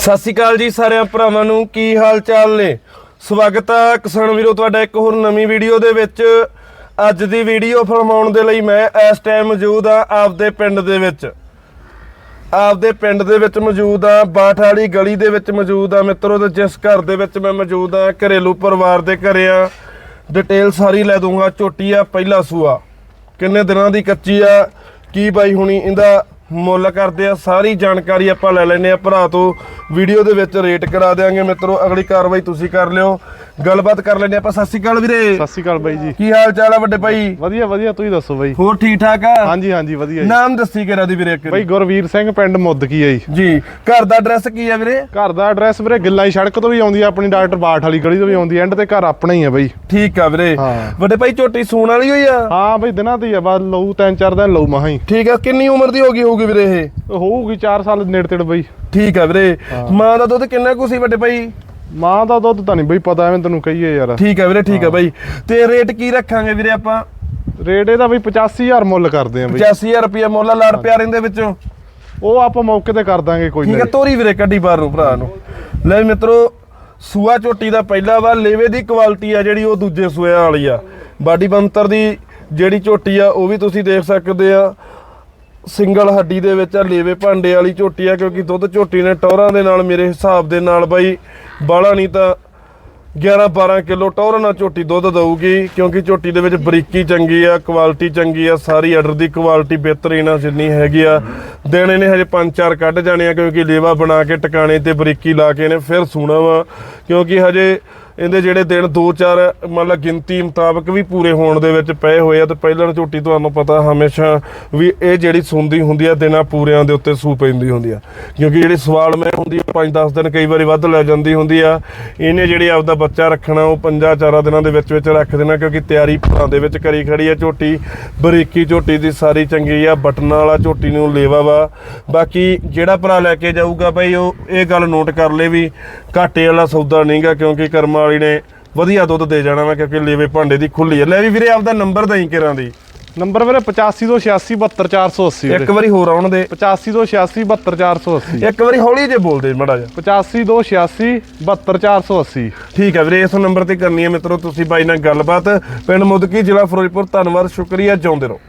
ਸਤਿ ਸ਼੍ਰੀ ਅਕਾਲ ਜੀ ਸਾਰਿਆਂ ਭਰਾਵਾਂ ਨੂੰ, ਕੀ ਹਾਲ ਚਾਲ ਨੇ? ਸਵਾਗਤ ਆ ਕਿਸਾਨ ਵੀਰੋ, ਤੁਹਾਡਾ ਇੱਕ ਹੋਰ ਨਵੀਂ ਵੀਡੀਓ ਦੇ ਵਿੱਚ। ਅੱਜ ਦੀ ਵੀਡੀਓ ਫਿਲਮਾਉਣ ਦੇ ਲਈ ਮੈਂ ਇਸ ਟਾਈਮ ਮੌਜੂਦ ਆ ਆਪਦੇ ਪਿੰਡ ਦੇ ਵਿੱਚ। ਆਪਦੇ ਪਿੰਡ ਦੇ ਵਿੱਚ ਮੌਜੂਦ ਆ ਬਾਠ ਵਾਲੀ ਗਲੀ ਦੇ ਵਿੱਚ ਮੌਜੂਦ ਆ ਮਿੱਤਰੋ, ਤੇ ਜਿਸ ਘਰ ਦੇ ਵਿੱਚ ਮੈਂ ਮੌਜੂਦ ਆ, ਘਰੇਲੂ ਪਰਿਵਾਰ ਦੇ ਘਰੇ ਆ। ਡਿਟੇਲ ਸਾਰੀ ਲੈ ਦੂੰਗਾ ਝੋਟੀ ਆ, ਪਹਿਲਾ ਸੂਆ। ਕਿੰਨੇ ਦਿਨਾਂ ਦੀ ਕੱਚੀ ਆ, ਕੀ ਬਾਈ ਹੁਣੀ, ਇਹਦਾ ਮੁੱਲ ਕਰਦੇ ਆ, ਸਾਰੀ ਜਾਣਕਾਰੀ ਆਪਾਂ ਲੈ ਲੈਨੇ ਆ। ਭਰਾ ਤੋਂ ਵੀਡੀਓ ਦੇ ਵਿੱਚ ਰੇਟ ਕਰਾ ਦੇਾਂਗੇ ਮਿੱਤਰੋ, ਅਗਲੀ ਕਾਰਵਾਈ ਤੁਸੀਂ ਕਰ ਲਿਓ। ਗੱਲਬਾਤ ਕਰ ਲੈਨੇ ਆਪਾਂ। ਸਤਿ ਸ਼੍ਰੀ ਅਕਾਲ ਵੀਰੇ। ਸਤਿ ਸ਼੍ਰੀ ਅਕਾਲ ਬਾਈ ਜੀ। ਕੀ ਹਾਲ ਚਾਲ ਆ ਵੱਡੇ ਭਾਈ? ਵਧੀਆ ਵਧੀਆ ਤੁਸੀਂ ਦੱਸੋ ਬਾਈ? ਹੋਰ ਠੀਕ ਠਾਕ ਆ? ਹਾਂਜੀ ਹਾਂਜੀ ਵਧੀਆ ਜੀ। ਨਾਮ ਦੱਸੀ ਕਿਰਾ ਦੀ ਵੀਰੇ ਇੱਕ। ਬਾਈ ਗੁਰਵੀਰ ਸਿੰਘ ਪਿੰਡ ਮੁੱਦਕੀ ਆ ਜੀ। ਜੀ ਘਰ ਦਾ ਐਡਰੈਸ ਕੀ ਆ ਵੀਰੇ? ਘਰ ਦਾ ਐਡਰੈਸ ਵੀਰੇ ਗਿੱਲਾਂ ਦੀ ਸੜਕ ਤੋਂ ਵੀ ਆਉਂਦੀ ਆ ਆਪਣੀ ਡਾਕਟਰ ਬਾਠ ਵਾਲੀ ਗਲੀ ਤੋਂ ਵੀ ਆਉਂਦੀ ਐਂਡ ਤੇ ਘਰ ਆਪਣਾ ਹੀ ਆ ਬਾਈ। ਠੀਕ ਆ ਵੀਰੇ। ਹਾਂ। ਵੱਡੇ ਭਾਈ ਝੋਟੀ ਸੂਣ ਵਾਲੀ ਹੋਈ ਆ? ਹਾਂ ਬਾਈ ਦਿਨਾਂ ਦੀ ਆ ਬਾਅਦ ਲਊ ਤਿੰਨ ਚਾਰ ਦਿਨ ਲਊ ਮਹਾਂ ਹੀ। ਠੀਕ ਆ ਕਿੰਨੀ ਉਮਰ ਦੀ ਹੋ ਗਈ ਹੋਊਗੀ ਵੀਰੇ ਇਹ? ਹੋਊਗੀ 4 ਸਾਲ ਨੇੜੇ ਤੇੜ ਬਾਈ। ਠੀਕ ਆ ਵੀਰੇ। ਮਾਂ ਦਾ ਦੁੱਧ ਕਿੰਨਾ ਕੁ ਸੀ ਵੱਡੇ ਭਾਈ? ਮਾਂ ਦਾ ਦੁੱਧ ਤਾਂ ਨਹੀਂ ਬਾਈ ਪਤਾ ਐਵੇਂ ਤੈਨੂੰ ਕਹੀਏ ਯਾਰ। ਠੀਕ ਆ ਵੀਰੇ ਠੀਕ ਆ ਬਾਈ। ਤੇ ਰੇਟ ਕੀ ਰੱਖਾਂਗੇ ਵੀਰੇ ਆਪਾਂ? ਰੇਟ ਇਹਦਾ ਬਾਈ 85000 ਮੁੱਲ ਕਰਦੇ ਆ ਬਾਈ। 85000 ਰੁਪਏ ਮੁੱਲ ਲੜ ਪਿਆ ਰਹਿੰਦੇ ਵਿੱਚੋਂ। ਉਹ ਆਪਾਂ ਮੌਕੇ ਤੇ ਕਰ ਦਾਂਗੇ ਕੋਈ ਠੀਕ ਆ ਨਹੀਂ ਤੋਰੀ ਵੀਰੇ ਕੱਢੀ ਬਾਹਰ ਨੂੰ ਭਰਾ ਨੂੰ। ਲੈ ਮਿੱਤਰੋ ਸੂਆ ਝੋਟੀ ਦਾ ਪਹਿਲਾ ਵਾ ਲੇਵੇ ਦੀ ਕੁਆਲਿਟੀ ਆ ਜਿਹੜੀ ਉਹ ਦੂਜੇ ਸੂਆ ਵਾਲੀ ਆ। ਬਾਡੀ ਬੰਤਰ ਦੀ ਜਿਹੜੀ ਝੋਟੀ ਆ ਉਹ ਵੀ ਤੁਸੀਂ ਦੇਖ ਸਕਦੇ ਆ। ਸਿੰਗਲ ਹੱਡੀ ਦੇ ਵਿੱਚ ਆ, ਲੇਵੇ ਭਾਂਡੇ ਵਾਲੀ ਝੋਟੀ ਆ, ਕਿਉਂਕਿ ਦੁੱਧ ਝੋਟੀ ਨੇ ਟੌਰਾਂ ਦੇ ਨਾਲ ਮੇਰੇ ਹਿਸਾਬ ਦੇ ਨਾਲ ਬਾਈ ਬਾਲਾ ਨਹੀਂ ਤਾਂ 11 12 ਕਿਲੋ ਟੌਰ ਨਾਲ ਝੋਟੀ ਦੁੱਧ ਦਊਗੀ, ਕਿਉਂਕਿ ਝੋਟੀ ਦੇ ਵਿੱਚ ਬਰੀਕੀ ਚੰਗੀ ਆ, ਕੁਆਲਿਟੀ ਚੰਗੀ ਆ, ਸਾਰੀ ਆਰਡਰ ਦੀ ਕੁਆਲਿਟੀ ਬਿਹਤਰੀਨ ਆ, ਜਿੰਨੀ ਹੈਗੀ ਆ। ਦਿਨ ਇਹਨੇ ਹਜੇ 5-4 ਕੱਢ ਜਾਣੇ ਆ, ਕਿਉਂਕਿ ਲੇਵਾ ਬਣਾ ਕੇ ਟਿਕਾਣੇ ਤੇ ਬਰੀਕੀ ਲਾ ਕੇ ਇਹਨੇ ਫਿਰ ਸੂਣਾ ਵਾ, ਕਿਉਂਕਿ ਹਜੇ ਇਹਦੇ ਜਿਹੜੇ ਦਿਨ 2-4 ਮਤਲਬ ਗਿਣਤੀ ਮੁਤਾਬਕ ਵੀ ਪੂਰੇ ਹੋਣ ਦੇ ਵਿੱਚ ਪਏ ਹੋਏ ਆ ਤੇ ਪਹਿਲਾਂ ਝੋਟੀ ਤੁਹਾਨੂੰ ਪਤਾ ਹਮੇਸ਼ਾ ਵੀ ਇਹ ਜਿਹੜੀ ਸੁੰਦੀ ਹੁੰਦੀ ਆ, ਦਿਨਾਂ ਪੂਰਿਆਂ ਦੇ ਉੱਤੇ ਸੂ ਪੈਂਦੀ ਹੁੰਦੀ ਆ। ਕਿਉਂਕਿ ਜਿਹੜੀ ਸਵਾਲ ਮੈਂ ਹੁੰਦੀ ਆ 5-10 ਦਿਨ ਕਈ ਵਾਰੀ ਵੱਧ ਲੈ ਜਾਂਦੀ ਹੁੰਦੀ ਆ। ਇਹਨੇ ਜਿਹੜੇ ਆਪਦਾ ਬੱਚਾ ਰੱਖਣਾ, ਉਹ 5-4 ਦਿਨਾਂ ਦੇ ਵਿੱਚ ਵਿੱਚ ਰੱਖ ਦੇਣਾ, ਕਿਉਂਕਿ ਤਿਆਰੀ ਭਰਾਂ ਦੇ ਵਿੱਚ ਕਰੀ ਖੜੀ ਆ ਝੋਟੀ। ਬਰੀਕੀ ਝੋਟੀ ਦੀ ਸਾਰੀ ਚੰਗੀ ਆ, ਬਟਨਾਂ ਵਾਲਾ ਝੋਟੀ ਨੂੰ ਲੇਵਾ ਵਾ। ਬਾਕੀ ਜਿਹੜਾ ਭਰਾ ਲੈ ਕੇ ਜਾਊਗਾ ਬਈ, ਉਹ ਇਹ ਗੱਲ ਨੋਟ ਕਰ ਲੇ ਵੀ ਘਾਟੇ ਵਾਲਾ ਸੌਦਾ ਨਹੀਂਗਾ, ਕਿਉਂਕਿ ਕਰਮ ਵਾਲੀ ਨੇ ਵਧੀਆ ਦੁੱਧ ਦੇ ਜਾਣਾ ਵਾ ਕਿਉਂਕਿ ਲੇਵੇ ਭਾਂਡੇ ਦੀ ਖੁੱਲੀ ਆ। ਲੈ ਵੀ ਵੀਰੇ ਆਪਦਾ ਨੰਬਰ ਦਈ ਕਿਰਾਂ ਦੀ? ਨੰਬਰ ਵੀਰੇ 85 ਤੋਂ 86 72 480 ਇੱਕ ਵਾਰੀ ਹੋਰ ਆਉਣ ਦੇ। 85 ਤੋਂ 86 72 480 ਇੱਕ ਵਾਰੀ ਹੌਲੀ ਜੇ ਬੋਲਦੇ ਮੜਾ ਜਾ 85 ਦੋ 86 72 480 ਠੀਕ ਹੈ ਵੀਰੇ ਇਸ ਨੰਬਰ ਤੇ ਕਰਨੀ ਹੈ ਮਿੱਤਰੋ ਤੁਸੀਂ ਬਾਈ ਨਾਲ ਗੱਲਬਾਤ। ਪਿੰਡ ਮੁਦਕੀ ਜ਼ਿਲ੍ਹਾ ਫਿਰੋਜ਼ਪੁਰ ਧੰਨਵਾਦ ਸ਼ੁਕਰੀਆ ਜਿਉਂਦੇ ਰਹੋ।